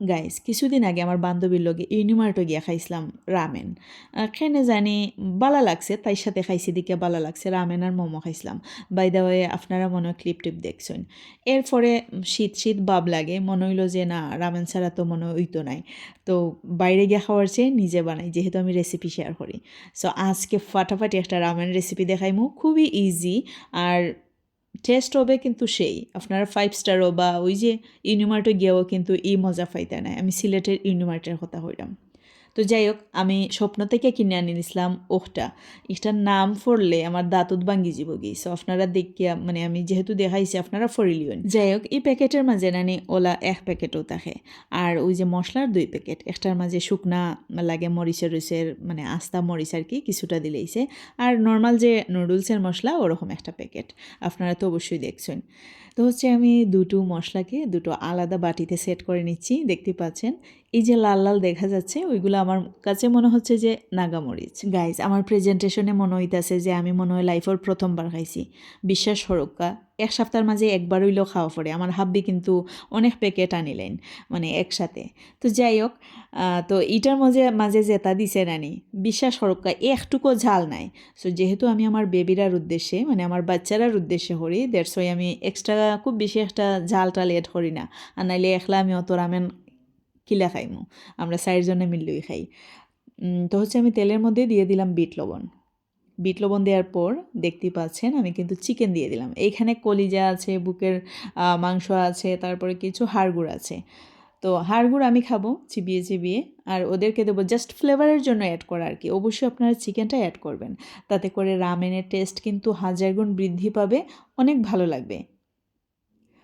Guys কিছুদিন আগে আমার বান্ধবীর লগে ইউনিমার্টে গিয়া খাইছিলাম রামেন। খেনে জানি বালা লাগছে তাই সাথে খাইছি দিকে বালা লাগছে, রামেন আর মোমো খাইছিলাম। বাই দা ওয়ে আপনারা মনে হয় ক্লিপ টিপ দেখছেন। এরপরে শীত শীত বাব লাগে, মনে হইল যে না, রামেন ছাড়া তো মনে হইতো নাই। তো বাইরে গিয়ে খাওয়ার চেয়ে নিজে বানাই, যেহেতু আমি রেসিপি শেয়ার করি। সো আজকে ফাটাফাটি একটা রামেন রেসিপি দেখাইমু, খুবই ইজি আর টেস্ট হবে কিন্তু সেই। আপনারা ফাইভ স্টারও বা ওই যে ইউনিমার্টে গিয়েও কিন্তু এই মজা পাইতে নাই। আমি সিলেটের ইউনিমার্টের কথা হইলাম। তো যাই হোক, আমি স্বপ্ন থেকে কিনে আনি নিছিলাম ওখটা। এটার নাম ফরলে আমার দাঁতত ভাঙ্গি যাব গি সো আপনারা দেখিয়া মানে আমি যেহেতু দেখাইছি, আপনারা ফরিলিওন যাই হোক, এই প্যাকেটের মাঝে নানি ওলা এক প্যাকেটও থাকে। আর ওই যে মশলার দুই প্যাকেট, একটার মাঝে শুকনা লাগে মরিচের রইচের মানে আস্তা মরিচ আর কি, কিছুটা দিলেইছে আর নর্মাল যে নুডলসের মশলা, ওরকম একটা প্যাকেট। আপনারা তো অবশ্যই দেখছেন। তো হচ্ছে আমি দুটো মশলাকে দুটো আলাদা বাটিতে সেট করে নিচ্ছি, দেখতে পাচ্ছেন। এই যে লাল লাল দেখা যাচ্ছে, ওইগুলো আমার কাছে মনে হচ্ছে যে নাগামরিচ। গাইজ আমার প্রেজেন্টেশনে মনে হইতেছে যে আমি মনে হয় লাইফের প্রথমবার খাইছি। বিশ্বাস সরক্কা এক সপ্তাহের মাঝে একবার হইলেও খাওয়া পড়ে। আমার হাব্বি কিন্তু অনেক প্যাকেট আনিলেন মানে একসাথে। তো যাই হোক তো ইটার মাঝে মাঝে জেতা দিছে নানি বিশ্বাস সরক্কা একটুকু ঝাল নাই। সো যেহেতু আমি আমার বেবিরার উদ্দেশ্যে মানে আমার বাচ্চারার উদ্দেশ্যে করি দেড় আমি এক্সট্রা খুব বেশি একটা ঝাল টাল এড করি না। আর নাইলে একলা আমি অত রামেন কিলা খাইমু। আমরা চারজনে মিললেই খাই। তো হচ্ছে আমি তেলের মধ্যে দিয়ে দিলাম বিট লবণ। বিট লবণ দেওয়ার পর দেখতে পাচ্ছেন, আমি কিন্তু চিকেন দিয়ে দিলাম। এইখানে কলিজা আছে, বুকের মাংস আছে, তারপরে কিছু হাড়গুড় আছে। তো হাড়গুড় আমি খাব চিবিয়ে চিবিয়ে, আর ওদেরকে দেবো জাস্ট ফ্লেভারের জন্য অ্যাড করা আর কি অবশ্যই আপনারা চিকেনটা অ্যাড করবেন। তাতে করে রামেনের টেস্ট কিন্তু হাজার গুণ বৃদ্ধি পাবে, অনেক ভালো লাগবে।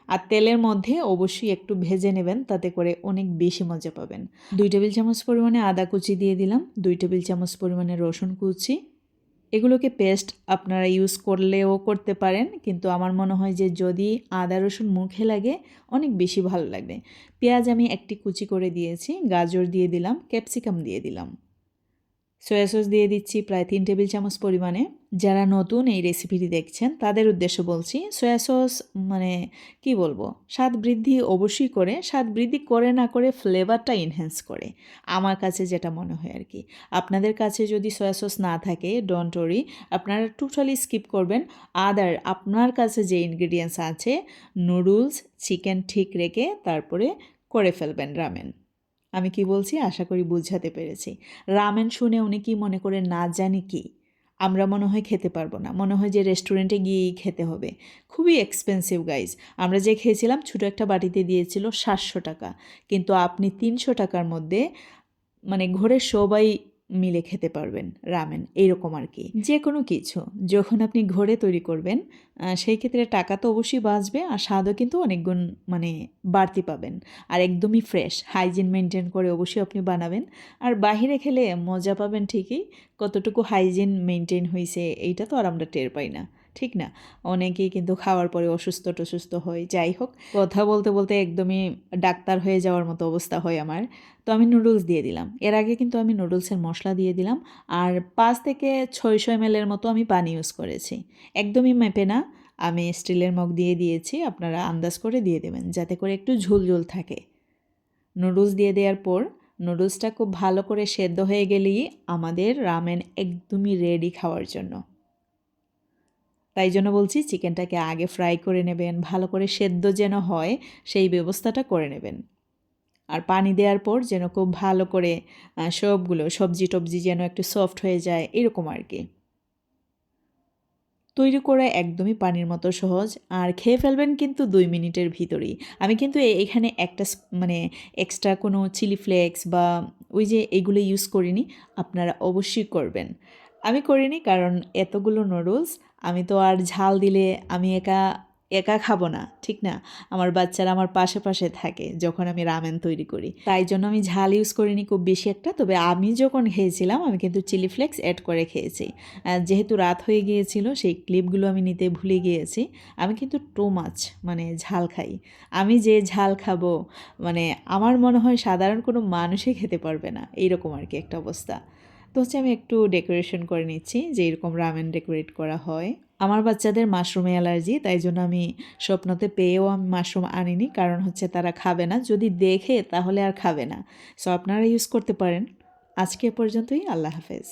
আর তেলের মধ্যে অবশ্যই একটু ভেজে নেবেন, তাতে করে অনেক বেশি মজা পাবেন। দুই টেবিল চামচ পরিমাণে আদা কুচি দিয়ে দিলাম, দুই টেবিল চামচ পরিমাণে রসুন কুচি এগুলোকে পেস্ট আপনারা ইউজ করলেও করতে পারেন, কিন্তু আমার মনে হয় যে যদি আদা, রসুন মুখে লাগে, অনেক বেশি ভালো লাগবে। পেঁয়াজ আমি একটি কুচি করে দিয়েছি, গাজর দিয়ে দিলাম, ক্যাপসিকাম দিয়ে দিলাম। সয়া সস দিয়ে দিচ্ছি প্রায় তিন টেবিল চামচ পরিমাণে। যারা নতুন এই রেসিপিটি দেখছেন, তাদের উদ্দেশ্য বলছি সয়া সস মানে কি বলব, স্বাদ বৃদ্ধি অবশ্যই করে, স্বাদ বৃদ্ধি করে না করে ফ্লেভারটা ইনহ্যান্স করে। আমার কাছে যেটা মনে হয় আর কি। আপনাদের কাছে যদি সয়া সস না থাকে ডোন্ট ওরি আপনারা টোটালি স্কিপ করবেন। আদার আপনার কাছে যে ইনগ্রিডিয়েন্টস আছে নুডলস চিকেন ঠিক রেখে তারপরে করে ফেলবেন রামেন আমি কি বলছি? আশা করি বুঝাতে পেরেছি। রামেন শুনে উনি কি মনে করে না জানি কি। আমরা মনে হয় খেতে পারব না। মনে হয় যে রেস্টুরেন্টে গিয়েই খেতে হবে। খুবই এক্সপেন্সিভ গাইজ আমরা যে খেয়েছিলাম, ছোটো একটা বাটিতে দিয়েছিল সাতশো টাকা। কিন্তু আপনি তিনশো টাকার মধ্যে মানে ঘরে সবাই মিলে খেতে পারবেন, রামেন এইরকম আর কি। যে কোনো কিছু, যখন আপনি ঘরে তৈরি করবেন সেই ক্ষেত্রে টাকা তো অবশ্যই বাঁচবে আর স্বাদও কিন্তু অনেকগুণ মানে বাড়তি পাবেন। আর একদমই ফ্রেশ হাইজিন মেনটেন করে অবশ্যই আপনি বানাবেন। আর বাহিরে খেলে মজা পাবেন ঠিকই, কতটুকু হাইজিন মেনটেন হয়েছে এইটা তো আর আমরা টের পাই না। ঠিক না। অনেকেই কিন্তু খাওয়ার পরে অসুস্থ টসুস্থ হয়, যাই হোক। কথা বলতে বলতে একদমই ডাক্তার হয়ে যাওয়ার মতো অবস্থা হয় আমার। তো আমি নুডলস দিয়ে দিলাম। এর আগে কিন্তু আমি নুডলসের মশলা দিয়ে দিলাম। আর পাঁচ থেকে ছয়শো এম এর মতো আমি পানি ইউজ করেছি। একদমই মেপে না। আমি স্টিলের মগ দিয়ে দিয়েছি। আপনারা আন্দাজ করে দিয়ে দেবেন, যাতে করে একটু ঝুল ঝুল থাকে। নুডলস দিয়ে দেওয়ার পর নুডলসটা খুব ভালো করে সেদ্ধ হয়ে গেলেই আমাদের রামেন একদমই রেডি খাওয়ার জন্য। তাই জন্য বলছি চিকেনটাকে আগে ফ্রাই করে নেবেন, ভালো করে সেদ্ধ যেন হয় সেই ব্যবস্থাটা করে নেবেন। আর পানি দেওয়ার পর যেন খুব ভালো করে সবগুলো সবজি টবজি যেন একটু সফট হয়ে যায়, এরকম আর কি। তৈরি করে একদমই পানির মতো সহজ, আর খেয়ে ফেলবেন কিন্তু দুই মিনিটের ভিতরেই। আমি কিন্তু এখানে একটা মানে এক্সট্রা কোনো চিলি ফ্লেক্স বা ওই যে এগুলো ইউজ করিনি, আপনারা অবশ্যই করবেন। আমি করিনি কারণ এতগুলো নুডলস আমি তো আর ঝাল দিলে আমি একা একা খাব না, ঠিক না? আমার বাচ্চারা আমার পাশে পাশে থাকে যখন আমি রামেন তৈরি করি। তাই জন্য আমি ঝাল ইউজ করিনি খুব বেশি একটা, তবে আমি যখন খেয়েছিলাম, আমি কিন্তু চিলি ফ্লেক্স অ্যাড করে খেয়েছি। যেহেতু রাত হয়ে গিয়েছিল, সেই ক্লিপগুলো আমি নিতে ভুলে গিয়েছি। আমি কিন্তু টু মাছ মানে ঝাল খাই। আমি যে ঝাল খাব মানে আমার মনে হয় সাধারণ কোনো মানুষই খেতে পারবে না, এইরকম আর কি একটা অবস্থা। তো হচ্ছে আমি একটু ডেকোরেশন করে নিচ্ছি, যে এরকম রামেন ডেকোরেট করা হয়। আমার বাচ্চাদের মাশরুমে অ্যালার্জি তাই জন্য আমি স্বপ্নতে পেয়েও আমি মাশরুম আনিনি, কারণ হচ্ছে তারা খাবে না। যদি দেখে, তাহলে আর খাবে না। সো আপনারা ইউজ করতে পারেন। আজকে পর্যন্তই, আল্লাহ হাফেজ।